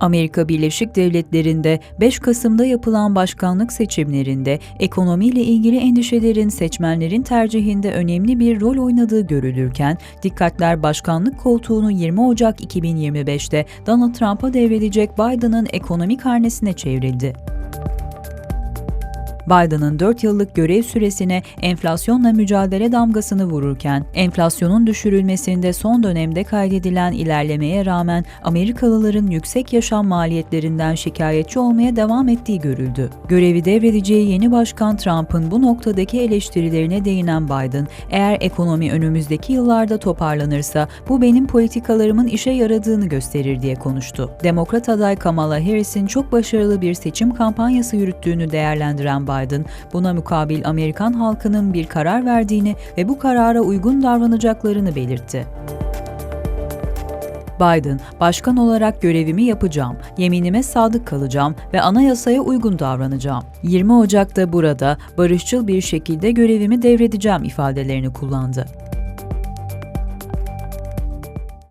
Amerika Birleşik Devletleri'nde 5 Kasım'da yapılan başkanlık seçimlerinde ekonomiyle ilgili endişelerin seçmenlerin tercihinde önemli bir rol oynadığı görülürken, dikkatler başkanlık koltuğunu 20 Ocak 2025'te Donald Trump'a devredecek Biden'ın ekonomik karnesine çevrildi. Biden'ın 4 yıllık görev süresine enflasyonla mücadele damgasını vururken, enflasyonun düşürülmesinde son dönemde kaydedilen ilerlemeye rağmen Amerikalıların yüksek yaşam maliyetlerinden şikayetçi olmaya devam ettiği görüldü. Görevi devredeceği yeni başkan Trump'ın bu noktadaki eleştirilerine değinen Biden, eğer ekonomi önümüzdeki yıllarda toparlanırsa bu benim politikalarımın işe yaradığını gösterir diye konuştu. Demokrat aday Kamala Harris'in çok başarılı bir seçim kampanyası yürüttüğünü değerlendiren Biden, Biden, buna mukabil Amerikan halkının bir karar verdiğini ve bu karara uygun davranacaklarını belirtti. Biden, başkan olarak görevimi yapacağım, yeminime sadık kalacağım ve anayasaya uygun davranacağım. 20 Ocak'ta burada barışçıl bir şekilde görevimi devredeceğim ifadelerini kullandı.